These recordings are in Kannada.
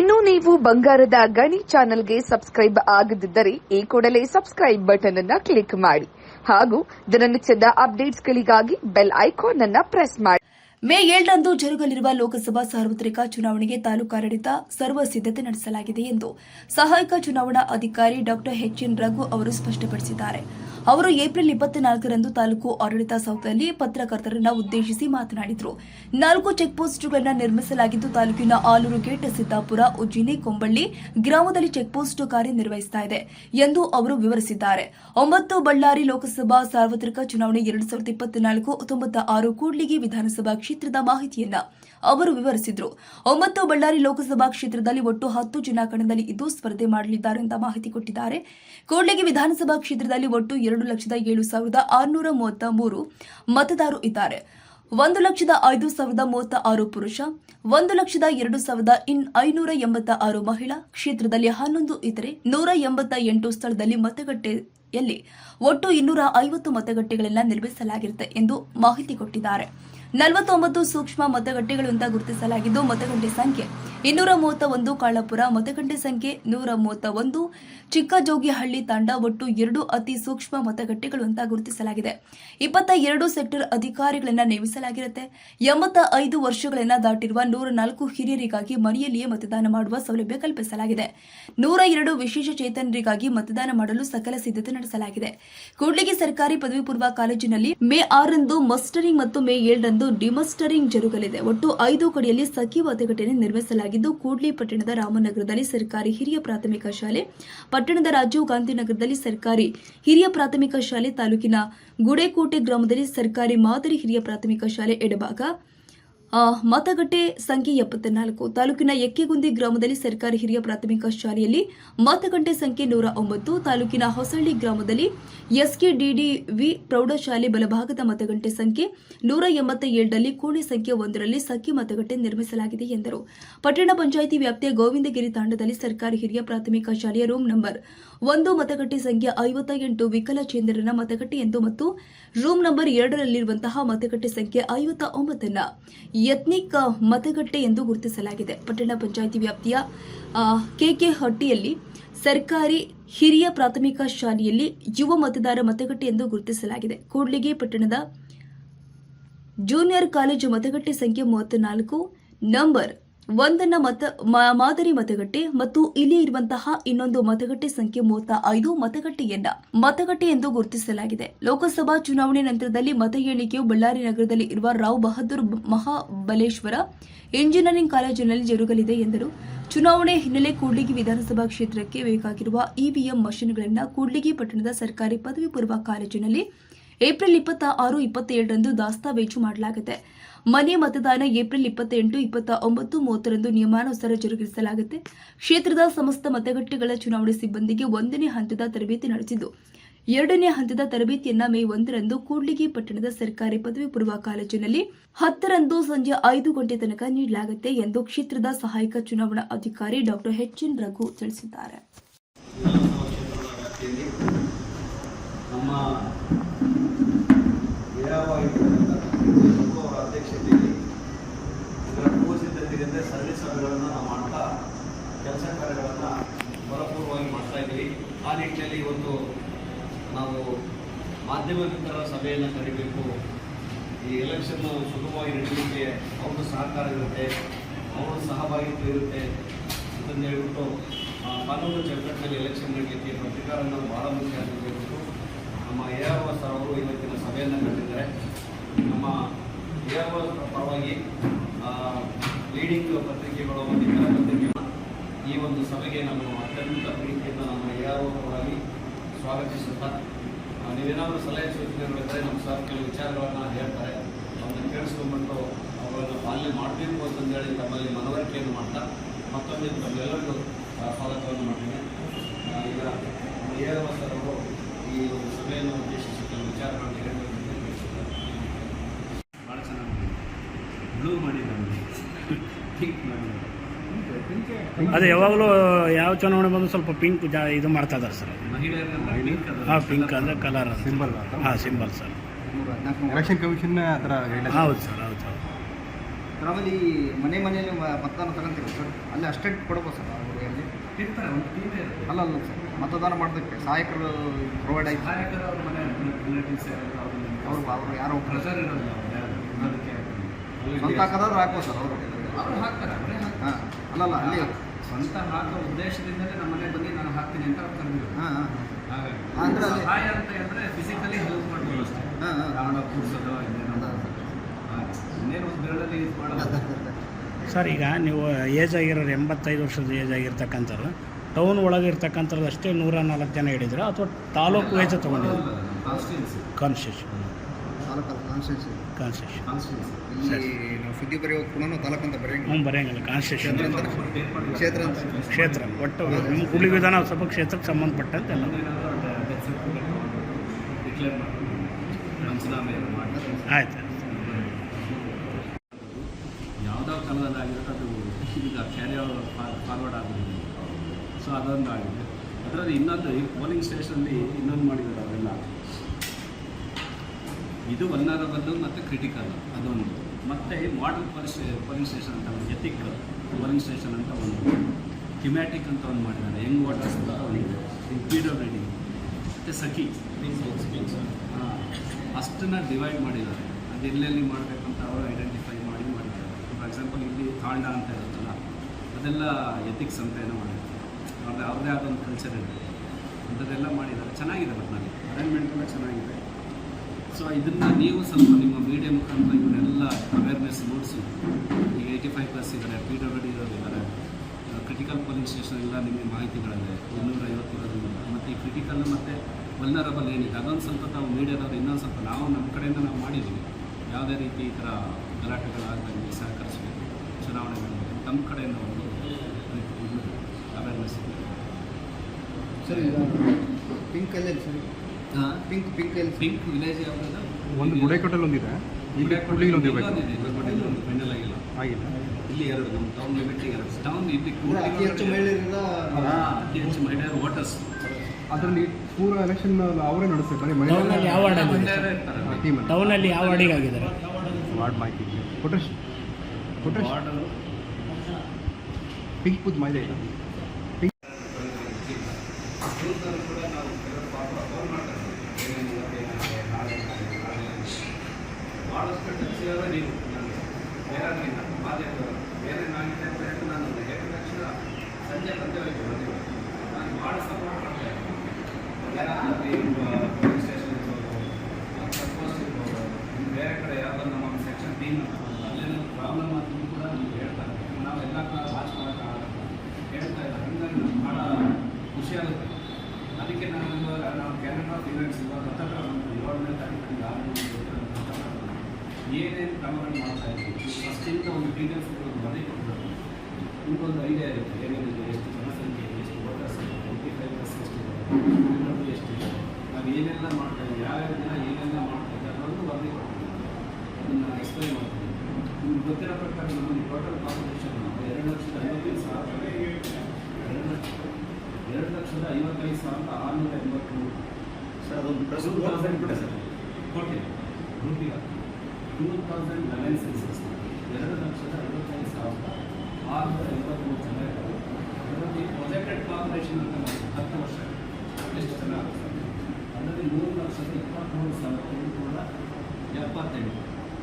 ಇನ್ನು ನೀವು ಬಂಗಾರದ ಗಣಿ ಚಾನೆಲ್ಗೆ ಸಬ್ಸ್ಕ್ರೈಬ್ ಆಗದಿದ್ದರೆ ಈ ಕೂಡಲೇ ಸಬ್ಸ್ಕ್ರೈಬ್ ಬಟನ್ ಅನ್ನ ಕ್ಲಿಕ್ ಮಾಡಿ ಹಾಗೂ ದಿನನಿತ್ಯದ ಅಪ್ಡೇಟ್ಸ್ಗಳಿಗಾಗಿ ಬೆಲ್ ಐಕಾನ್ ಅನ್ನ ಪ್ರೆಸ್ ಮಾಡಿ. ಮೇ ಏಳರಂದು ಜರುಗಲಿರುವ ಲೋಕಸಭಾ ಸಾರ್ವತ್ರಿಕ ಚುನಾವಣೆಗೆ ತಾಲೂಕಾಡಳಿತ ಸರ್ವ ಸಿದ್ಧತೆ ನಡೆಸಲಾಗಿದೆ ಎಂದು ಸಹಾಯಕ ಚುನಾವಣಾ ಅಧಿಕಾರಿ ಡಾ ಎಚ್ಎನ್ ರಘು ಅವರು ಸ್ಪಷ್ಟಪಡಿಸಿದ್ದಾರೆ. ಅವರು ಏಪ್ರಿಲ್ ಇಪ್ಪತ್ನಾಲ್ಕರಂದು ತಾಲೂಕು ಆಡಳಿತ ಸೌಧದಲ್ಲಿ ಪತ್ರಕರ್ತರನ್ನ ಉದ್ದೇಶಿಸಿ ಮಾತನಾಡಿದರು. ನಾಲ್ಕು ಚೆಕ್ ಪೋಸ್ಟ್ಗಳನ್ನು ನಿರ್ಮಿಸಲಾಗಿದ್ದು ತಾಲೂಕಿನ ಆಲೂರು ಗೇಟ್, ಸಿದ್ದಾಪುರ, ಉಜ್ಜಿನಿ, ಕೊಂಬಳ್ಳಿ ಗ್ರಾಮದಲ್ಲಿ ಚೆಕ್ ಪೋಸ್ಟ್ ಕಾರ್ಯನಿರ್ವಹಿಸ್ತಾ ಇದೆ ಎಂದು ಅವರು ವಿವರಿಸಿದ್ದಾರೆ. ಒಂಬತ್ತು ಬಳ್ಳಾರಿ ಲೋಕಸಭಾ ಸಾರ್ವತ್ರಿಕ ಚುನಾವಣೆ ಎರಡು ಸಾವಿರದ ಇಪ್ಪತ್ನಾಲ್ಕು ತೊಂಬತ್ತ ಕೂಡ್ಲಿಗಿ ವಿಧಾನಸಭಾ ಕ್ಷೇತ್ರದ ಮಾಹಿತಿಯನ್ನ ಅವರು ವಿವರಿಸಿದ್ರು. ಒಂಬತ್ತು ಬಳ್ಳಾರಿ ಲೋಕಸಭಾ ಕ್ಷೇತ್ರದಲ್ಲಿ ಒಟ್ಟು ಹತ್ತು ಜನ ಕಣದಲ್ಲಿ ಇದ್ದು ಸ್ಪರ್ಧೆ ಮಾಡಲಿದ್ದಾರೆ ಅಂತ ಮಾಹಿತಿ ಕೊಟ್ಟಿದ್ದಾರೆ. ಕೂಡ್ಲಿಗಿ ವಿಧಾನಸಭಾ ಕ್ಷೇತ್ರದಲ್ಲಿ ಒಟ್ಟು ಎರಡು ಲಕ್ಷದ ಏಳು ಸಾವಿರದ ಆರುನೂರ ಮೂವತ್ತ ಮೂರು ಮತದಾರರು ಇದ್ದಾರೆ. ಒಂದು ಲಕ್ಷದ ಐದು ಸಾವಿರದ ಮೂವತ್ತ ಆರು ಪುರುಷ, ಒಂದು ಲಕ್ಷದ ಎರಡು ಸಾವಿರದ ಇನ್ ಐನೂರ ಎಂಬತ್ತ ಆರು ಮಹಿಳಾ, ಕ್ಷೇತ್ರದಲ್ಲಿ ಹನ್ನೊಂದು ಇತರೆ ನೂರ ಎಂಬತ್ತ ಎಂಟು ಸ್ಥಳದಲ್ಲಿ ಮತಗಟ್ಟೆಯಲ್ಲಿ ಒಟ್ಟು ಇನ್ನೂರ ಐವತ್ತು ಮತಗಟ್ಟೆಗಳನ್ನು ನಿರ್ಮಿಸಲಾಗಿರುತ್ತೆ ಎಂದು ಮಾಹಿತಿ ಕೊಟ್ಟಿದ್ದಾರೆ. ನಲವತ್ತೊಂಬತ್ತು ಸೂಕ್ಷ್ಮ ಮತಗಟ್ಟೆಗಳು ಅಂತ ಗುರುತಿಸಲಾಗಿದ್ದು ಮತಗಟ್ಟೆ ಸಂಖ್ಯೆ ಇನ್ನೂರ ಮೂವತ್ತ ಒಂದು ಕಾಳಪುರ ಮತಗಟ್ಟೆ ಸಂಖ್ಯೆ ನೂರ ಮೂವತ್ತ ಒಂದು, ಚಿಕ್ಕಜೋಗಿಹಳ್ಳಿ ತಂಡ ಒಟ್ಟು ಎರಡು ಅತಿ ಸೂಕ್ಷ್ಮ ಮತಗಟ್ಟೆಗಳು ಅಂತ ಗುರುತಿಸಲಾಗಿದೆ. ಇಪ್ಪತ್ತ ಎರಡು ಸೆಕ್ಟರ್ ಅಧಿಕಾರಿಗಳನ್ನ ನೇಮಿಸಲಾಗಿರುತ್ತೆ. ಎಂಬತ್ತ ಐದು ವರ್ಷಗಳನ್ನ ದಾಟಿರುವ ನೂರ ನಾಲ್ಕು ಹಿರಿಯರಿಗಾಗಿ ಮನೆಯಲ್ಲಿಯೇ ಮತದಾನ ಮಾಡುವ ಸೌಲಭ್ಯ ಕಲ್ಪಿಸಲಾಗಿದೆ. ನೂರ ಎರಡು ವಿಶೇಷ ಚೇತನರಿಗಾಗಿ ಮತದಾನ ಮಾಡಲು ಸಕಲ ಸಿದ್ಧತೆ ನಡೆಸಲಾಗಿದೆ. ಕೂಡ್ಲಿಗಿ ಸರ್ಕಾರಿ ಪದವಿ ಪೂರ್ವ ಕಾಲೇಜಿನಲ್ಲಿ ಮೇ ಆರರಂದು ಮಸ್ಟರಿಂಗ್ ಮತ್ತು ಮೇ ಏಳರಂದು ಡಿಮಸ್ಟರಿಂಗ್ ಜರುಗಲಿದೆ. ಒಟ್ಟು ಐದು ಕಡೆಯಲ್ಲಿ ಸಖಿ ಮತಗಟ್ಟೆಯನ್ನು ನಿರ್ಮಿಸಲಾಗಿದ್ದು ಕೂಡ್ಲಿ ಪಟ್ಟಣದ ರಾಮನಗರದಲ್ಲಿ ಸರ್ಕಾರಿ ಹಿರಿಯ ಪ್ರಾಥಮಿಕ ಶಾಲೆ, ಪಟ್ಟಣದ ರಾಜೀವ್ ಗಾಂಧಿ ನಗರದಲ್ಲಿ ಸರ್ಕಾರಿ ಹಿರಿಯ ಪ್ರಾಥಮಿಕ ಶಾಲೆ, ತಾಲೂಕಿನ ಗುಡೇಕೋಟೆ ಗ್ರಾಮದಲ್ಲಿ ಸರ್ಕಾರಿ ಮಾದರಿ ಹಿರಿಯ ಪ್ರಾಥಮಿಕ ಶಾಲೆ ಎಡಭಾಗ ಮತಗಟ್ಟೆ ಸಂಖ್ಯೆ ಎಪ್ಪತ್ನಾಲ್ಕು. ತಾಲೂಕಿನ ಎಕ್ಕೆಗುಂದಿ ಗ್ರಾಮದಲ್ಲಿ ಸರ್ಕಾರಿ ಹಿರಿಯ ಪ್ರಾಥಮಿಕ ಶಾಲೆಯಲ್ಲಿ ಮತಗಟ್ಟೆ ಸಂಖ್ಯೆ ನೂರ ಒಂಬತ್ತು. ತಾಲೂಕಿನ ಹೊಸಳ್ಳಿ ಗ್ರಾಮದಲ್ಲಿ ಎಸ್ಕೆಡಿಡಿವಿ ಪ್ರೌಢಶಾಲೆ ಬಲಭಾಗದ ಮತಗಟ್ಟೆ ಸಂಖ್ಯೆ ನೂರ ಎಂಬತ್ತ ಏಳರಲ್ಲಿ ಕೋಣೆ ಸಂಖ್ಯೆ ಒಂದರಲ್ಲಿ ಸಖಿ ಮತಗಟ್ಟೆ ನಿರ್ಮಿಸಲಾಗಿದೆ ಎಂದರು. ಪಟ್ಟಣ ಪಂಚಾಯಿತಿ ವ್ಯಾಪ್ತಿಯ ಗೋವಿಂದಗಿರಿ ತಾಂಡದಲ್ಲಿ ಸರ್ಕಾರಿ ಹಿರಿಯ ಪ್ರಾಥಮಿಕ ಶಾಲೆಯ ರೂಮ್ ನಂಬರ್ ಒಂದು ಮತಗಟ್ಟೆ ಸಂಖ್ಯೆ ಐವತ್ತ ಎಂಟು ವಿಕಲಚೇಂದ್ರನ ಮತಗಟ್ಟೆ ಎಂದು ಮತ್ತು ರೂಮ್ ನಂಬರ್ ಎರಡರಲ್ಲಿರುವಂತಹ ಮತಗಟ್ಟೆ ಸಂಖ್ಯೆ ಐವತ್ತ ಒಂಬತ್ತನ್ನ ಯತ್ನಿಕ್ ಮತಗಟ್ಟೆ ಎಂದು ಗುರುತಿಸಲಾಗಿದೆ. ಪಟ್ಟಣ ಪಂಚಾಯಿತಿ ವ್ಯಾಪ್ತಿಯ ಕೆಕೆ ಹಟ್ಟಿಯಲ್ಲಿ ಸರ್ಕಾರಿ ಹಿರಿಯ ಪ್ರಾಥಮಿಕ ಶಾಲೆಯಲ್ಲಿ ಯುವ ಮತದಾರ ಮತಗಟ್ಟೆ ಎಂದು ಗುರುತಿಸಲಾಗಿದೆ. ಕೂಡ್ಲಿಗಿ ಪಟ್ಟಣದ ಜೂನಿಯರ್ ಕಾಲೇಜು ಮತಗಟ್ಟೆ ಸಂಖ್ಯೆ ಮೂವತ್ತ್ನಾಲ್ಕು ನಂಬರ್ ಒಂದನ್ನ ಮತ ಮಾದರಿ ಮತಗಟ್ಟೆ ಮತ್ತು ಇಲ್ಲಿ ಇರುವಂತಹ ಇನ್ನೊಂದು ಮತಗಟ್ಟೆ ಸಂಖ್ಯೆ ಮೂವತ್ತ ಐದು ಮತಗಟ್ಟೆಯನ್ನ ಮತಗಟ್ಟೆ ಎಂದು ಗುರುತಿಸಲಾಗಿದೆ. ಲೋಕಸಭಾ ಚುನಾವಣೆ ನಂತರದಲ್ಲಿ ಮತ ಎಣಿಕೆಯು ಬಳ್ಳಾರಿ ನಗರದಲ್ಲಿ ಇರುವ ರಾವ್ ಬಹದ್ದೂರ್ ಮಹಾಬಲೇಶ್ವರ ಇಂಜಿನಿಯರಿಂಗ್ ಕಾಲೇಜಿನಲ್ಲಿ ಜರುಗಲಿದೆ ಎಂದರು. ಚುನಾವಣೆ ಹಿನ್ನೆಲೆ ಕೂಡ್ಲಿಗಿ ವಿಧಾನಸಭಾ ಕ್ಷೇತ್ರಕ್ಕೆ ಬೇಕಾಗಿರುವ ಇವಿಎಂ ಮಷಿನ್ಗಳನ್ನು ಕೂಡ್ಲಿಗಿ ಪಟ್ಟಣದ ಸರ್ಕಾರಿ ಪದವಿ ಪೂರ್ವ ಕಾಲೇಜಿನಲ್ಲಿ ಏಪ್ರಿಲ್ ಇಪ್ಪತ್ತ ಆರು ಇಪ್ಪತ್ತೇಳರಂದು ದಾಸ್ತಾವೇಜು ಮಾಡಲಾಗುತ್ತೆ. ಮನೆ ಮತದಾನ ಏಪ್ರಿಲ್ ಇಪ್ಪತ್ತೆಂಟು, ಇಪ್ಪತ್ತ ಒಂಬತ್ತು, ಮೂವತ್ತರಂದು ನಿಯಮಾನುಸಾರ ಜರುಗಿಸಲಾಗುತ್ತೆ. ಕ್ಷೇತ್ರದ ಸಮಸ್ತ ಮತಗಟ್ಟೆಗಳ ಚುನಾವಣೆ ಸಿಬ್ಬಂದಿಗೆ ಒಂದನೇ ಹಂತದ ತರಬೇತಿ ನಡೆಸಿದ್ದು. ಎರಡನೇ ಹಂತದ ತರಬೇತಿಯನ್ನ ಮೇ ಒಂದರಂದು ಕೂಡ್ಲಿಗಿ ಪಟ್ಟಣದ ಸರ್ಕಾರಿ ಪದವಿ ಪೂರ್ವ ಕಾಲೇಜಿನಲ್ಲಿ ಹತ್ತರಂದು ಸಂಜೆ ಐದು ಗಂಟೆ ತನಕ ನೀಡಲಾಗುತ್ತೆ ಎಂದು ಕ್ಷೇತ್ರದ ಸಹಾಯಕ ಚುನಾವಣಾ ಅಧಿಕಾರಿ ಡಾಕ್ಟರ್ ಎಚ್ ಎನ್ ರಘು ತಿಳಿಸಿದ್ದಾರೆ. ಸರ್ವಿಸ್ ಸಭೆಗಳನ್ನು ನಾವು ಮಾಡ್ತಾ ಕೆಲಸ ಕಾರ್ಯಗಳನ್ನು ಬಲಪೂರ್ವವಾಗಿ ಮಾಡ್ತಾ ಇದ್ದೀವಿ. ಆ ನಿಟ್ಟಿನಲ್ಲಿ ಇವತ್ತು ನಾವು ಮಾಧ್ಯಮ ಮಿತ್ರರ ಸಭೆಯನ್ನು ಕರಿಬೇಕು. ಈ ಎಲೆಕ್ಷನ್ ಸುಗಮವಾಗಿ ನಡೆಯಲಿಕ್ಕೆ ಅವ್ರದ್ದು ಸಹಕಾರ ಇರುತ್ತೆ ಅವರು ಸಹಭಾಗಿತ್ವ ಇರುತ್ತೆ ಅಂತಂದು ಹೇಳ್ಬಿಟ್ಟು ಕಾನೂನು ಚೌಕಟ್ಟಿನಲ್ಲಿ ಎಲೆಕ್ಷನ್ ನಡೀಲಿಕ್ಕೆ ಪತ್ರಿಕಾರನ್ನು ಭಾಳ ಮುಖ್ಯ ಅಂತ ಹೇಳ್ಬಿಟ್ಟು ನಮ್ಮ ಎ ಆರ್ ಸರ್ ಅವರು ಇವತ್ತಿನ ಸಭೆಯನ್ನು ಕಂಡಿದ್ದಾರೆ ನಮ್ಮ ಎ ಆರ್ ಪರವಾಗಿ ಲೀಡಿಂಗ್ ಪತ್ರಿಕೆಗಳು ಮತ್ತು ಇತರ ಈ ಒಂದು ಸಭೆಗೆ ನಾನು ಅತ್ಯಂತ ಪ್ರೀತಿಯನ್ನು ನಮ್ಮ ಒ ಪರವಾಗಿ ಸ್ವಾಗತಿಸುತ್ತಾ ನೀವೇನಾದರೂ ಸಲಹೆ ಸೂಚನೆಗಳಿದ್ದರೆ ನಮ್ಮ ಸರ್ ಕೆಲವು ವಿಚಾರಗಳನ್ನು ಹೇಳ್ತಾರೆ. ಅದನ್ನು ಕೇಳಿಸ್ಕೊಂಡ್ಬಿಟ್ಟು ಅವುಗಳನ್ನು ಪಾಲನೆ ಮಾಡಬೇಕು ಅಂತಂದೇಳಿ ತಮ್ಮಲ್ಲಿ ಮನವರಿಕೆಯನ್ನು ಮಾಡ್ತಾ ಮತ್ತೊಂದು ತಮ್ಮೆಲ್ಲರಿಗೂ ಸ್ವಾಗತವನ್ನು ಮಾಡ್ತೀನಿ. ಈಗ ನಮ್ಮ ಒ ಸರ್ ಅವರು ಈ ಒಂದು ಸಭೆಯನ್ನು ಉದ್ದೇಶಿಸಿ ಕೆಲವು ವಿಚಾರಗಳನ್ನು ಹೇಳಬೇಕು ಅಂತ ಬಯಸುತ್ತಾರೆ. ಭಾಳ ಚೆನ್ನಾಗಿ ಬ್ಲೂ ಮಾಡಿದ್ದಾರೆ ಪಿಂಕ್ ಮಾಡಿದ್ದಾರೆ ಅದು ಯಾವಾಗಲೂ ಯಾವ ಚುನಾವಣೆ ಬಂದು ಸ್ವಲ್ಪ ಪಿಂಕ್ ಜಾ ಇದು ಮಾಡ್ತಾ ಇದ್ದಾರೆ ಸರ್. ಹಾಂ ಪಿಂಕ್ ಅಂದರೆ ಕಲರ್ ಸಿಂಬಲ್ ಹಾಂ ಸಿಂಬಲ್ ಸರ್ ಎಲೆಕ್ಷನ್ ಕಮಿಷನ್ ಆ ಥರ ಹೌದು ಸರ್ ಹೌದು ಸರ್ ಆಮೇಲೆ ಈ ಮನೆ ಮನೆಯಲ್ಲಿ ಮತದಾನ ತಗೊಂತೀವಿ ಸರ್ ಅಲ್ಲಿ ಅಷ್ಟೆಂಟ್ ಕೊಡ್ಬೋದು ಸರ್ ಅವರು ಎಲ್ಲಿ ಅಲ್ಲ ಅಲ್ಲ ಸರ್ ಮತದಾನ ಮಾಡೋದಕ್ಕೆ ಸಹಾಯಕರು ಪ್ರೊವೈಡ್ ಆಯ್ತು. ಸಹಾಯಕರು ಅವ್ರ ಮನೆ ರಿಲೇಟಿವ್ಸ್ ಅವರು ಅವರು ಯಾರೋ ಸ್ವಂತ ಹಾಕೋದಾದ್ರೂ ಹಾಕೋ ಸರ್ ಅವರು. ಅವರು ಹಾಕ್ತಾರೆ ಅವರೇ ಹಾಂ ಅಲ್ಲಲ್ಲ ಅಲ್ಲಿ ಸ್ವಂತ ಹಾಕೋ ಉದ್ದೇಶದಿಂದಲೇ ನಮ್ಮ ಮನೆ ಬಂದು ನಾನು ಹಾಕ್ತೀನಿ ಅಂತ ಅವ್ರು ಕರೆದಿದ್ರು. ಹಾಂ ಹಾಂ ಹಾಗಾಗಿ ಸಹಾಯ ಅಂತ ಹೇಳಿದ್ರೆ ಫಿಸಿಕಲಿ ಹೆಲ್ಪ್ ಮಾಡ್ಬೋದು ಅಷ್ಟೇ. ತಗೊಂಡೋಗಿ ಕೂರ್ಸೋದು ಇನ್ನೇನೋ ಇನ್ನೇನು ಒಂದು ಬೆರಳಲ್ಲಿ ಇದು ಮಾಡೋದು ಸರ್ ಈಗ ನೀವು ಏಜ್ ಆಗಿರೋರು ಎಂಬತ್ತೈದು ವರ್ಷದ ಏಜ್ ಆಗಿರ್ತಕ್ಕಂಥವ್ರು ಟೌನ್ ಒಳಗೆ ಇರ್ತಕ್ಕಂಥದ್ದು ಅಷ್ಟೇ ನೂರ ನಾಲ್ಕು ಜನ ಹಿಡಿದ್ರು ಅಥವಾ ತಾಲೂಕು ವೇಜ ತೊಗೊಂಡಿದ್ರು ಕಾನ್ಸ್ಟಿಟ್ಯೂನ್ಸಿ ಕಾನ್ಸ್ಟಿಟ್ಯೂಷನ್ ತಾಲೂಕಲ್ಲ ಕಾನ್ಸ್ಟಿಟ್ಯೂನ್ಸಿ ಕಾನ್ಸ್ಟಿಟ್ಯೂಷನ್ ಕಾನ್ಸ್ಟಿಟ್ಯೂನ್ಸಿ ಇಲ್ಲಿ ನಾವು ಸುದ್ದಿ ಬರೆಯೋ ಕೂಡ ತಾಲೂಕು ಅಂತ ಬರೆಯಂಗಿಲ್ಲ. ಹ್ಞೂ ಬರೆಯಂಗಿಲ್ಲ. ಕಾನ್ಸ್ಟಿಟ್ಯೂಷನ್ ಕ್ಷೇತ್ರ ಅಂತ. ಕ್ಷೇತ್ರ ಒಟ್ಟು ನಿಮ್ಮ ಕುಳಿ ವಿಧಾನಸಭಾ ಕ್ಷೇತ್ರಕ್ಕೆ ಸಂಬಂಧಪಟ್ಟಂತೆ ಎಲ್ಲ. ಆಯ್ತು. ಯಾವುದೋ ಕಾಲದಲ್ಲಿ ಆಗಿರುತ್ತೆ ಅದು ಈಗ ಕ್ಯಾರಿ ಫಾರ್ವರ್ಡ್ ಆಗಿದೆ ಸೊ ಅದೊಂದು ಆಗಿದೆ ಅದರಲ್ಲಿ ಇನ್ನೊಂದು ಈ ಪೋಲಿಂಗ್ ಸ್ಟೇಷನಲ್ಲಿ ಇನ್ನೊಂದು ಮಾಡಿದ್ದಾರೆ ಅವೆಲ್ಲ ಇದು ವಲ್ನರಬಲ್ಲು ಮತ್ತು ಕ್ರಿಟಿಕಲ್ ಅದೊಂದು. ಮತ್ತು ಮಾಡಲ್ ಪೊಲೀಸ್ ಪೋಲಿಂಗ್ ಸ್ಟೇಷನ್ ಅಂತ ಒಂದು ಎಥಿಕ್ ಪೋಲಿಂಗ್ ಸ್ಟೇಷನ್ ಅಂತ ಒಂದು ಕಿಮ್ಯಾಟಿಕ್ ಅಂತ ಒಂದು ಮಾಡಿದ್ದಾರೆ. ಯಂಗ್ ವಾಟರ್ಸ್ ಅಂತ ಒಂದು ಪಿ ಡಬ್ಲ್ಯೂ ಮತ್ತು ಸಖಿ. ಅಷ್ಟನ್ನ ಡಿವೈಡ್ ಮಾಡಿದ್ದಾರೆ. ಅದು ಎಲ್ಲೆಲ್ಲಿ ಮಾಡಬೇಕಂತ ಅವರು ಐಡೆಂಟಿಫೈ ಮಾಡಿ ಮಾಡಿದ್ದಾರೆ. ಫಾರ್ ಎಕ್ಸಾಂಪಲ್ ಇಲ್ಲಿ ತಾಂಡ ಅಂತ ಇರುತ್ತಲ್ಲ, ಅದೆಲ್ಲ ಎಥಿಕ್ಸ್ ಅಂತ ಏನೋ ಮಾಡಿದ್ದಾರೆ. ಅವ್ರದ್ದು ಅವ್ರದ್ದೇ ಆದ ಒಂದು ಕಲ್ಚರ್ ಇದೆ. ಅಂಥದ್ದೆಲ್ಲ ಮಾಡಿದ್ದಾರೆ. ಚೆನ್ನಾಗಿದೆ ಒಟ್ಟಿನಲ್ಲಿ ಅರೇಂಜ್ಮೆಂಟ್ ಕೂಡ ಚೆನ್ನಾಗಿದೆ. ಸೊ ಇದನ್ನು ನೀವು ಸ್ವಲ್ಪ ನಿಮ್ಮ ಮೀಡಿಯಾ ಮುಖಾಂತರ ಇವರೆಲ್ಲ ಅವೇರ್ನೆಸ್ ಮೂಡಿಸಿ. ಈಗ ಏಯ್ಟಿ ಫೈವ್ ಪ್ಲಸ್ ಇದ್ದಾರೆ ಪಿ ಡಬ್ಲ್ಯೂ ಡಿ ಇರೋರು ಇದ್ದಾರೆ. ಕ್ರಿಟಿಕಲ್ ಪೋಲಿಂಗ್ ಸ್ಟೇಷನ್ ಎಲ್ಲ ನಿಮಗೆ ಮಾಹಿತಿಗಳಲ್ಲಿ ಇನ್ನೂರ ಐವತ್ತು ಇರೋದ್ರಿಂದ ಮತ್ತು ಈ ಕ್ರಿಟಿಕಲ್ ಮತ್ತು ವಲ್ನರಬಲ್ ಏನಿದೆ, ಅದೊಂದು ಸ್ವಲ್ಪ ನಾವು ಮೀಡಿಯಾದವ್ರು ಇನ್ನೊಂದು ಸ್ವಲ್ಪ ನಾವು ನಮ್ಮ ಕಡೆಯಿಂದ ನಾವು ಮಾಡಿದ್ದೀವಿ ಯಾವುದೇ ರೀತಿ ಈ ಥರ ಗಲಾಟೆಗಳಾಗದಂಗೆ ಸಹಕರಿಸಬೇಕು. ಚುನಾವಣೆಗಳಲ್ಲಿ ತಮ್ಮ ಕಡೆಯಿಂದ ಒಂದು ಅವೇರ್ನೆಸ್ ಇದೆ ಸರಿ ಪಿಂಕ್ ಅಲ್ಲಿ ಸರ್? ಪಿಂಕ್ ಪಿಂಕ್ ಅಲ್ಲಿ ಪಿಂಕ್ ವಿಲೇಜ್ ಯಾವ್ದು ಒಂದು ಗುಡೇಕೋಟೆಲ್ ಒಂದಿದೆ. ಇಲ್ಲಿ ಕೂಡ್ಲಿಗಿ ಒಂದು ಇರಬೇಕು ಒಂದು ಫೈನಲ್ ಆಗಿಲ್ಲ. ಆಗಿಲ್ಲ. ಇಲ್ಲಿ ಎರಡು ನಮ್ಮ ಟೌನ್ ಲಿಮಿಟಿಗೆ ಎರಡು. ಟೌನ್ ಇಲ್ಲಿ ಅತಿ ಹೆಚ್ಚು ಮಹಿಳೆಯರಿಂದ ಅತಿ ಹೆಚ್ಚು ಮಹಿಳೆಯರು ವೋಟರ್ಸ್ ಅದರಲ್ಲಿ ಪೂರ ಎಲೆಕ್ಷನ್ ಅವರೇ ನಡೆಸ್ತಾರೆ ಟೌನಲ್ಲಿ ಯಾವ ಸರ್? ಟೌನಲ್ಲಿ ಯಾವ ವಾರ್ಡಿಗೆ ಆಗಿದ್ದಾರೆ? ವಾರ್ಡ್ ಮಾಹಿತಿ ಕೊಟ್ರೆ ಕೊಟ್ರೆ ಪಿಂಕ್ ಪೂಜ್ ಮಹಿಳೆ ಇಲ್ಲ ಇವ್ರದ್ದು ಕೂಡ ನಾವು ಕೆಲವು ಪಾಪ ಫೋನ್ ಮಾಡ್ತಾರೆ ಏನೇನು ಏನಾಗಿದೆ ನಾಳೆ ಏನಾಗಿದೆ, ನಾಳೆ ಏನಾಗಿದೆ. ಭಾಳಷ್ಟು ಟಚ್ ಇರೋದೇ ನೀವು ನನಗೆ ಬೇರೆ ನಾನು ಮಾಧ್ಯಮದವರು ಬೇರೆ ಏನಾಗಿದೆ ಅಂತ ಹೇಳಿ ನಾನು ಹೇಳಿದ ತಕ್ಷಣ ಸಂಜೆ ಬಂದೆ ಹೋಯ್ತು ಬಂದಿಲ್ಲ ನಾನು ಭಾಳ ಸಪೋರ್ಟ್ ಮಾಡ್ತಾ ಇದ್ದೀನಿ ಯಾರಾದ್ರೂ ಪೊಲೀಸ್ ಸ್ಟೇಷನ್ ಇರ್ಬೋದು ಸಪೋಸ್ ಇರ್ಬೋದು ಇನ್ನು ಬೇರೆ ಕಡೆ ಯಾವ್ದಾದ್ರು ನಮ್ಮ ಸೆಕ್ಷನ್ ಟೀಮ್ ಅಲ್ಲೇನೋ ಪ್ರಾಬ್ಲಮ್ ಆದ್ರೂ ಕೂಡ ನೀವು ಹೇಳ್ತಾರೆ ನಾವು ಎಲ್ಲ ಕಡೆ ವಾಚ್ ಮಾಡೋಕ್ಕಾಗಲ್ಲ ಹೇಳ್ತಾ ಇದ್ದಾರೆ ಹಂಗಾಗಿ ನಮ್ಗೆ ಭಾಳ ಖುಷಿ ಆಗುತ್ತೆ ಅದಕ್ಕೆ ನಾನು ಇವಾಗ ನಾವು ಕ್ಯಾಲೆಂಡರ್ ಆಫ್ ಇವೆಂಟ್ಸ್ ಇವಾಗ ಹತ್ತತ್ರ ಒಂದು ಏಳನೇ ತಾರೀಕು ಆರು ಏನೇನು ಕ್ರಮಗಳು ಮಾಡ್ತಾ ಇದ್ದೀವಿ ಫಸ್ಟಿಂದ ಒಂದು ಡೀಟೇಲ್ಸ್ ಮನೆ ಕೊಡಬೇಕು ನಿಮ್ಗೊಂದು ಐಡಿಯಾ ಇರುತ್ತೆ. ಏನೇನಿದೆ ಎಷ್ಟು ಜನಸಂಖ್ಯೆ ಇದೆ? ಎಷ್ಟು ವೋಟರ್ಸ್ ಇದೆ? ಟ್ವೆಂಟಿ ಫೈವ್ ಪ್ಲಸ್ ಎಷ್ಟಿದೆ ಇನ್ನೊಂದು ಎಷ್ಟಿದೆ ನಾವು ಏನೆಲ್ಲ ಮಾಡ್ತಾ ಇದ್ದೀವಿ ಯಾವ್ಯಾವ ದಿನ ಏನೆಲ್ಲ ಮಾಡ್ತಾ ಇದ್ದಾರೆ ಅದೊಂದು ವರದಿ ಕೊಡ್ತೀವಿ. ಅದನ್ನು ಎಕ್ಸ್ಪ್ಲೈನ್ ಮಾಡ್ತೀವಿ. ನಿಮ್ಗೆ ಗೊತ್ತಿರೋ ಪ್ರಕಾರ ನಮ್ಮಲ್ಲಿ ಟೋಟಲ್ ಪಾಪ್ಯುಲೇಷನ್ ಎರಡು ಲಕ್ಷದ ಐವತ್ತೈದು ಸಾವಿರ ಎರಡು ಲಕ್ಷ ಎರಡು ಲಕ್ಷದ ಐವತ್ತೈದು ಸಾವಿರದ ಆರುನೂರ ಎಂಬತ್ತ್ಮೂರು ಸರ್ ಅದೊಂದು ಟೂ ತೌಸಂಡ್ ಕೂಡ ಸರ್. ಕೊಟ್ಟಿದೆ. ಗ್ರೂಪಿಗೆ ಟೂ ತೌಸಂಡ್ ಲೆವೆನ್ ಸೆನ್ಸಸ್ ಎರಡು ಲಕ್ಷದ ಐವತ್ತೈದು ಸಾವಿರದ ಆರುನೂರ ಎಂಬತ್ತ್ಮೂರು ಜನ ಇದ್ದಾರೆ ಅದರಲ್ಲಿ ಪ್ರೊಜೆಕ್ಟೆಡ್ ಪಾಪ್ಯುಲೇಷನ್ ಅಂತ ಹತ್ತು ವರ್ಷ ಎಷ್ಟು ಜನ ಅದರಲ್ಲಿ ಮೂರು ಲಕ್ಷದ ಇಪ್ಪತ್ತ್ಮೂರು ಸಾವಿರದ ಕೂಡ ಎಪ್ಪತ್ತೆಂಟು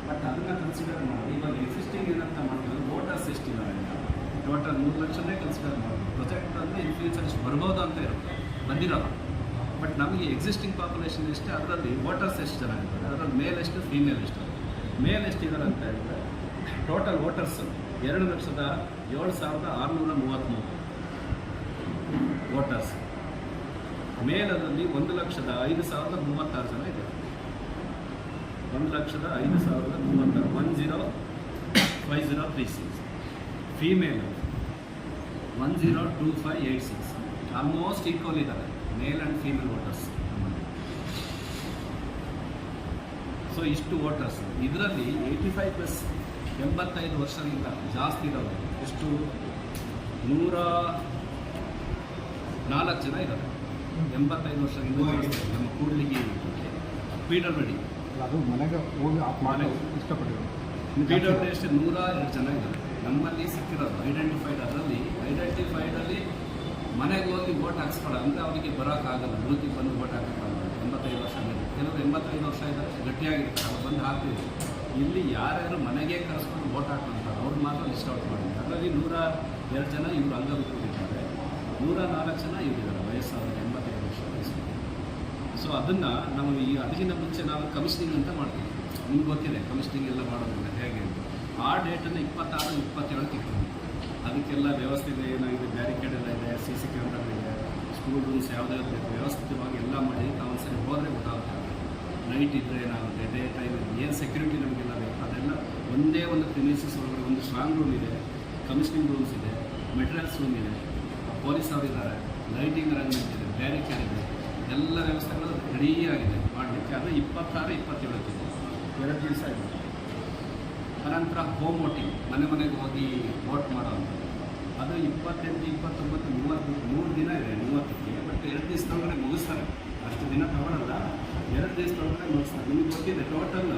ಬಟ್ ಅದನ್ನು ಕನ್ಸಿಡರ್ ಮಾಡಿ ಇವಾಗ ಎಕ್ಸಿಸ್ಟಿಂಗ್ ಏನಂತ ಮಾಡ್ತೀವಿ ವೋಟರ್ಸ್ ಎಷ್ಟಿದ್ದಾರೆ ಟೋಟಲ್ ಮೂರು ಲಕ್ಷನೇ ಕನ್ಸಿಡರ್ ಮಾಡೋದು ಪ್ರೊಜೆಕ್ಟ್ ಅಂದರೆ ಇನ್ ಫ್ಯೂಚರ್ ಇಷ್ಟು ಬರ್ಬೋದು ಅಂತ ಇರುತ್ತೆ ಬಂದಿರೋಲ್ಲ ಬಟ್ ನಮಗೆ ಎಕ್ಸಿಸ್ಟಿಂಗ್ ಪಾಪ್ಯುಲೇಷನ್ ಎಷ್ಟು ಅದರಲ್ಲಿ ವೋಟರ್ಸ್ ಎಷ್ಟು ಜನ ಇದ್ದಾರೆ ಅದರಲ್ಲಿ ಮೇಲ್ ಎಷ್ಟು ಫೀಮೇಲ್ ಎಷ್ಟು ಮೇಲ್ ಎಷ್ಟಿದ್ದಾರೆ ಅಂತ ಹೇಳಿದ್ರೆ ಟೋಟಲ್ ವೋಟರ್ಸ್ ಎರಡು ಲಕ್ಷದ ಏಳು ಸಾವಿರದ ಆರುನೂರ ಮೂವತ್ತ್ಮೂರು ವೋಟರ್ಸ್ ಮೇಲದಲ್ಲಿ ಒಂದು ಲಕ್ಷದ ಐದು ಸಾವಿರದ ಮೂವತ್ತಾರು ಜನ ಇದೆ ಒಂದು ಲಕ್ಷದ ಐದು ಸಾವಿರದ ಮೂವತ್ತಾರು one zero five zero three six female one zero two five eight six almost equal ಇದ್ದಾರೆ male and female voters so ಇಷ್ಟು ವೋಟರ್ಸ್ ಇದರಲ್ಲಿ ಏಯ್ಟಿ ಫೈವ್ ಪ್ಲಸ್ ಎಂಬತ್ತೈದು ವರ್ಷದಿಂದ ಜಾಸ್ತಿ ಇರೋದು ಎಷ್ಟು? ನೂರ ನಾಲ್ಕು ಜನ ಇದ್ದಾರೆ ಎಂಬತ್ತೈದು ವರ್ಷದಿಂದ ನಮ್ಮ ಪೀಟರ್ ಪೀಡರ್ಬಡಿ ಅದು ಮನೆಗೆ ಹೋಗಿ ಮನೆಗೆ ಇಷ್ಟಪಟ್ಟಿರೋದು. ಪೀಟರ್ ಡಬ್ಲ್ಯೂ ಎಷ್ಟು ನೂರ ಎರಡು ಜನ ಇದ್ದಾರೆ ನಮ್ಮಲ್ಲಿ ಸಿಕ್ಕಿರೋದು ಐಡೆಂಟಿಫೈಡ್ ಅದರಲ್ಲಿ. ಐಡೆಂಟಿಫೈಡಲ್ಲಿ ಮನೆಗೆ ಹೋಗಿ ವೋಟ್ ಹಾಕ್ಸ್ಕೊಳ್ಳೋ ಅಂದರೆ ಅವರಿಗೆ ಬರೋಕ್ಕಾಗಲ್ಲ. ಬೂತಿಗೆ ಬಂದು ಓಟ್ ಹಾಕೋಕ್ಕಾಗಲ್ಲ. ಎಂಬತ್ತೈದು ವರ್ಷ ಕೆಲವರು ಎಂಬತ್ತೈದು ವರ್ಷ ಇದ್ದಾರೆ. ಗಟ್ಟಿಯಾಗಿರ್ತಾರೆ ಅವ್ರು ಬಂದು ಹಾಕ್ತೀವಿ. ಇಲ್ಲಿ ಯಾರ್ಯಾರು ಮನೆಗೆ ಕರೆಸ್ಕೊಂಡು ಓಟ್ ಹಾಕ್ಕೊಂತಾರೆ ಅವ್ರು ಮಾತ್ರ ಲಿಸ್ಟ್ ಔಟ್ ಮಾಡಿದ್ದಾರೆ ಅದರಲ್ಲಿ ನೂರ ಎರಡು ಜನ ಇವರು ಅಂಗವಿಕಲರಿದ್ದಾರೆ ನೂರ ನಾಲ್ಕು ಜನ ಇವರಿದ್ದಾರೆ ವಯಸ್ಸಾದ ಎಂಬತ್ತೈದು ವರ್ಷ ವಯಸ್ಸು ಸೊ ಅದನ್ನು ನಾವು ಈ ಅದಕ್ಕಿಂತ ಮುಂಚೆ ನಾವು ಕಮಿಷನಿಂಗ್ ಅಂತ ಮಾಡ್ತೀವಿ. ನಿಮ್ಗೆ ಗೊತ್ತಿದೆ ಕಮಿಷನಿಂಗ್ ಎಲ್ಲ ಮಾಡೋದಿಲ್ಲ ಹೇಗೆ ಆ ಡೇಟನ್ನು ಇಪ್ಪತ್ತಾರು, ಇಪ್ಪತ್ತೇಳಕ್ಕೆ ಇಟ್ಕೊಂಡು. ಅದಕ್ಕೆಲ್ಲ ವ್ಯವಸ್ಥೆ ಇದೆ ಏನಾಗಿದೆ ಬ್ಯಾರಿಕೇಡ್ ಎಲ್ಲ ಇದೆ ಸಿ ಸಿ ಕ್ಯಾಮ್ರಾ ಇದೆ ಸ್ಕೂಲ್ ರೂಮ್ಸ್ ಯಾವುದೇ ವ್ಯವಸ್ಥಿತವಾಗಿ ಎಲ್ಲ ಮಾಡಿ ತಾವು ಸರಿ ಹೋದರೆ ಗೊತ್ತಾಗುತ್ತೆ. ನೈಟ್ ಇದ್ದರೆ ಏನಾಗುತ್ತೆ? ಡೇ ಟೈಮ್ ಏನು ಸೆಕ್ಯೂರಿಟಿ ನಮಗೆಲ್ಲ ಬೇಕು ಅದೆಲ್ಲ ಒಂದೇ ಒಂದು ಪ್ರಿಮಿಸಸ್ ಒಳಗಡೆ ಒಂದು ಸ್ಟ್ರಾಂಗ್ ರೂಮ್ ಇದೆ ಕಮಿಷನಿಂಗ್ ರೂಮ್ಸ್ ಇದೆ ಮೆಟೀರಿಯಲ್ಸ್ ರೂಮ್ ಇದೆ. ಪೊಲೀಸ್ ಅವರು ಇದ್ದಾರೆ ಲೈಟಿಂಗ್ ಅರೇಂಜ್ಮೆಂಟ್ ಇದೆ ಬ್ಯಾರಿಕೇಡ್ ಇದೆ. ಎಲ್ಲ ವ್ಯವಸ್ಥೆಗಳು ರೆಡಿಯಾಗಿದೆ ಮಾಡಲಿಕ್ಕೆ. ಅದು ಇಪ್ಪತ್ತಾರು, ಇಪ್ಪತ್ತೇಳಕ್ಕೆ. ಎರಡು ದಿವಸ ಇದೆ ಅನಂತರ ಹೋಮ್ ವೋಟಿಂಗ್ ಮನೆ ಮನೆಗೆ ಹೋಗಿ ವೋಟ್ ಮಾಡೋದು. ಅದು ಇಪ್ಪತ್ತೆಂಟು, ಇಪ್ಪತ್ತೊಂಬತ್ತು, ಮೂವತ್ತು, ಮೂರು ದಿನ ಇದೆ, ಮೂವತ್ತಕ್ಕೆ. ಬಟ್ ಎರಡು ದಿವಸದೊಳಗಡೆ ಮುಗಿಸ್ತಾರೆ. ಅಷ್ಟು ದಿನ ತಗೊಳ್ಳಲ್ಲ ಎರಡು ದಿವಸದೊಳಗಡೆ ಮುಗಿಸ್ತಾರೆ ನಿಮಗೆ ಗೊತ್ತಿದೆ ಟೋಟಲ್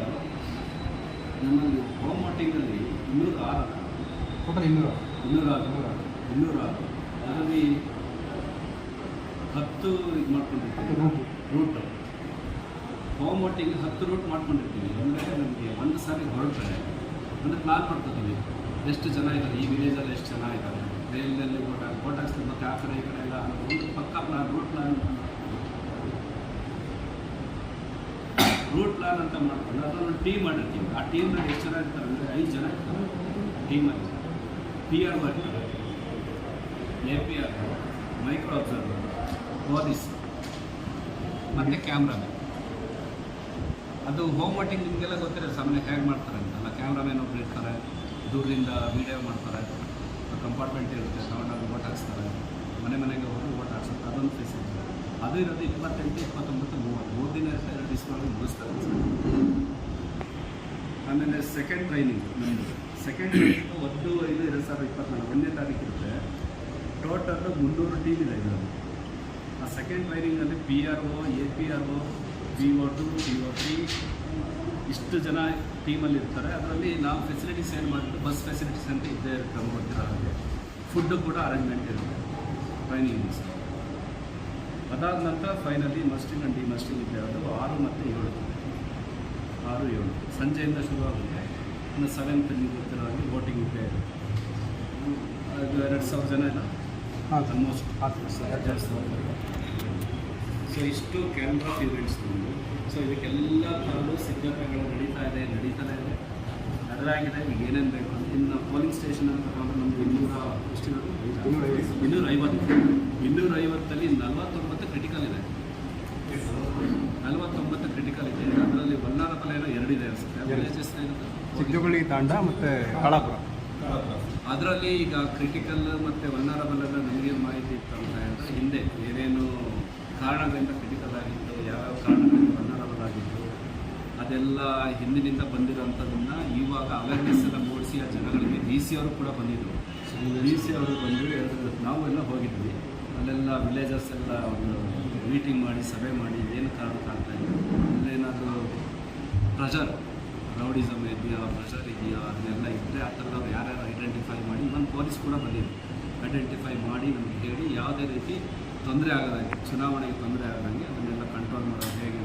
ನಮ್ಮಲ್ಲಿ ಹೋಮ್ ವೋಟಿಂಗಲ್ಲಿ ಇನ್ನೂರ ಆರು. ಟೋಟಲ್ ಇನ್ನೂರ ಇನ್ನೂರ ಆರು. ಇನ್ನೂರ ಆರು. ಅದರಲ್ಲಿ ಹತ್ತು ಇದು ಮಾಡ್ಕೊಂಡಿರ್ತೀವಿ. ರೂಟು. ಹೋಮ್ ವೋಟಿಂಗ್ ಹತ್ತು ರೂಟ್ ಮಾಡ್ಕೊಂಡಿರ್ತೀವಿ. ಅಂದರೆ ನಮಗೆ ಒಂದು ಸಾರಿ ಹೊರಟ್ರೆ ಅಂದರೆ ಪ್ಲಾನ್ ಮಾಡ್ಕೊತೀವಿ. ಎಷ್ಟು ಜನ ಇದ್ದಾರೆ? ಈ ವಿಲೇಜಲ್ಲಿ ಎಷ್ಟು ಜನ ಇದ್ದಾರೆ? ರೈಲ್ನಲ್ಲಿ ಓಟ್ ಹಾಕಿ ಓಟ್ ಹಾಕ್ಸ್ತೀವಿ ಮತ್ತು ಆ ಕಡೆ ಈ ಕಡೆ ಎಲ್ಲ ಒಂದು ಪಕ್ಕ plan route plan route plan ಅಂತ ಮಾಡ್ಕೊಂಡು ಅದನ್ನು ಟೀಮ್ ಮಾಡಿರ್ತೀವಿ. ಆ ಟೀಮ್ನಲ್ಲಿ ಎಷ್ಟು ಜನ ಇರ್ತಾರೆ ಅಂದರೆ ಐದು ಜನ ಇರ್ತಾರೆ. ಟೀಮಲ್ಲಿ ಪಿ ಆರ್ ಇರ್ತಾರೆ A P R micro observer police ಮತ್ತು ಕ್ಯಾಮ್ರಾಮನ್ ಅದು ಹೋಮ್ ವರ್ಕಿಂಗ್ ನಿಮಗೆಲ್ಲ ಗೊತ್ತಿರೋ ಸಾಮಾನ್ಯ ಹೇಗೆ ಮಾಡ್ತಾರೆ ಅಂತ. ಅಲ್ಲ ಕ್ಯಾಮ್ರಾಮನ್ ಒಬ್ರು ಇರ್ತಾರೆ, ದೂರದಿಂದ ವೀಡಿಯೋ ಮಾಡ್ತಾರೆ. ಕಂಪಾರ್ಟ್ಮೆಂಟ್ ಇರುತ್ತೆ ತಗೊಂಡೋಗಿ ಓಟ್ ಹಾಕ್ಸ್ತಾರೆ. ಮನೆ ಮನೆಗೆ ಹೋಗಿ ಓಟ್ ಹಾಕ್ಸುತ್ತೆ ಅದೊಂದು ಫೆಸಿಲಿಟಿ ಅದು ಇರೋದು ಇಪ್ಪತ್ತೆಂಟು ಇಪ್ಪತ್ತೊಂಬತ್ತು ಮೂವತ್ತು. ಮೂರು ದಿನ ಇರುತ್ತೆ ಎರಡು ದಿವಸದೊಳಗೆ ಮುಗಿಸ್ತಾರೆ. ಆಮೇಲೆ ಸೆಕೆಂಡ್ ಟ್ರೈನಿಂಗ್ ನಮ್ಮದು ಸೆಕೆಂಡ್ ಟ್ರೈನಿಂಗ್ ಒಂದು ಐದು ಎರಡು ಸಾವಿರದ ಇಪ್ಪತ್ತ್ನಾಲ್ಕು ಒಂದನೇ ತಾರೀಕು ಇರುತ್ತೆ. ಟೋಟಲ್ ಮುನ್ನೂರು ಟೀಮ್ ಇದೆ ಇದರಲ್ಲಿ. ಆ second ಟ್ರೈನಿಂಗಲ್ಲಿ P R O A P R O P O two P O three ಇಷ್ಟು ಜನ ಟೀಮಲ್ಲಿ ಇರ್ತಾರೆ. ಅದರಲ್ಲಿ ನಾವು ಫೆಸಿಲಿಟೀಸ್ ಏನು ಮಾಡಿದ್ರು ಬಸ್ ಫೆಸಿಲಿಟೀಸ್ ಅಂತ ಇದ್ದೇ ಇರುತ್ತೆ ಹಾಗೆ. ಫುಡ್ಡು ಕೂಡ ಅರೇಂಜ್ಮೆಂಟ್ ಇರುತ್ತೆ ಟ್ರೈನಿಂಗ್ ಅದಾದ ನಂತರ ಫೈನಲಿ ಮಸ್ಟಿಂಗ್ ಡಿ ಡಿಮಸ್ಟಿಂಗ್ ಇದೆ ಅದು ಆರು ಮತ್ತು ಏಳು. ಆರು ಏಳು. ಸಂಜೆಯಿಂದ ಶುರುವಾಗುತ್ತೆ. ಇನ್ನು ಸೆವೆಂತ್ ನೀವು ಗೊತ್ತಿರೋ ಹಾಗೆ ವೋಟಿಂಗ್ ಇದೆ. ಅದು ಎರಡು ಸಾವಿರ ಜನ ಇಲ್ಲ? ಆಲ್ಮೋಸ್ಟ್ ಎರಡು ಸಾವಿರ ಸೊ ಇಷ್ಟು ಕ್ಯಾಮ್ರಾ ಆಫ್ ಇವೆಂಟ್ಸ್ ನಮ್ಮದು ಸೊ ಇದಕ್ಕೆಲ್ಲ ಥರದ್ದು ಸಿದ್ಧತೆಗಳು ನಡೀತಾ ಇದೆ ನಡೀತಾನೆ ಇದೆ. ಅದರಾಗಿದೆ ಈಗ ಏನೇನು ಬೇಕು ಅಂತ. ಇನ್ನು ಪೋಲಿಂಗ್ ಸ್ಟೇಷನ್ ಅಂತ ತಗೊಂಡ್ರೆ ನಮ್ಮದು ಇನ್ನೂರ ಎಷ್ಟಿರೋದು. ಇನ್ನೂರ ಐವತ್ತು ಇನ್ನೂರ ಐವತ್ತಲ್ಲಿ ನಲವತ್ತೊಂಬತ್ತು ಕ್ರಿಟಿಕಲ್ ಇದೆ. ನಲವತ್ತೊಂಬತ್ತು ಕ್ರಿಟಿಕಲ್ ಇದೆ. ಅದರಲ್ಲಿ ಬಲ್ಲಾರ ಏನೋ ಎರಡಿದೆ ಚಿಕ್ಕಜೋಗಳಿ ತಾಂಡ ಮತ್ತು ಕಾಳಾಪುರ. ಅದರಲ್ಲಿ ಈಗ ಕ್ರಿಟಿಕಲ್ ಮತ್ತು ವಲ್ನರಬಲ್ ಎಲ್ಲ ನನಗೆ ಮಾಹಿತಿ ಇತ್ತು ಅಂತ ಹೇಳಿದ್ರೆ ಹಿಂದೆ ಏನೇನು ಕಾರಣಗಳಿಂದ ಕ್ರಿಟಿಕಲ್ ಆಗಿತ್ತು ಯಾವ್ಯಾವ ಕಾರಣಗಳಿಂದ ವಲ್ನರಬಲ್ ಆಗಿತ್ತು ಅದೆಲ್ಲ ಹಿಂದಿನಿಂದ ಬಂದಿರೋಂಥದ್ದನ್ನು ಇವಾಗ ಅವೇರ್ನೆಸ್ ಎಲ್ಲ ಮೂಡಿಸಿ ಆ ಜನಗಳಿಗೆ ಡಿ ಸಿ ಅವರು ಕೂಡ ಬಂದಿದ್ದರು ಡಿ ಸಿ ಅವರು ಬಂದು ಹೇಳಿದ್ರು ನಾವು ಎಲ್ಲ ಹೋಗಿದ್ವಿ. ಅಲ್ಲೆಲ್ಲ ವಿಲೇಜಸ್ ಎಲ್ಲ ಒಂದು ಮೀಟಿಂಗ್ ಮಾಡಿ, ಸಭೆ ಮಾಡಿ, ಏನು ಕಾರಣಕ್ಕೆ ಆಗ್ತಾ ಇದೆ ಅಲ್ಲೇನಾದರೂ ಪ್ರೆಷರ್ ರೌಡಿಸಮ್ ಇದೆಯಾ ಪ್ರೆಷರ್ ಇದೆಯಾ ಅದನ್ನೆಲ್ಲ ಇದ್ದರೆ ಆ ಥರದವ್ರು ಯಾರ್ಯಾರು ಐಡೆಂಟಿಫೈ ಮಾಡಿ ಇವನ್ ಪೊಲೀಸ್ ಕೂಡ ಬಂದಿದೆ. ಐಡೆಂಟಿಫೈ ಮಾಡಿ ನಮಗೆ ಹೇಳಿ, ಯಾವುದೇ ರೀತಿ ತೊಂದರೆ ಆಗದಂಗೆ, ಚುನಾವಣೆಗೆ ತೊಂದರೆ ಆಗದಂಗೆ ಅದನ್ನೆಲ್ಲ ಕಂಟ್ರೋಲ್ ಮಾಡೋದು ಹೇಗೆ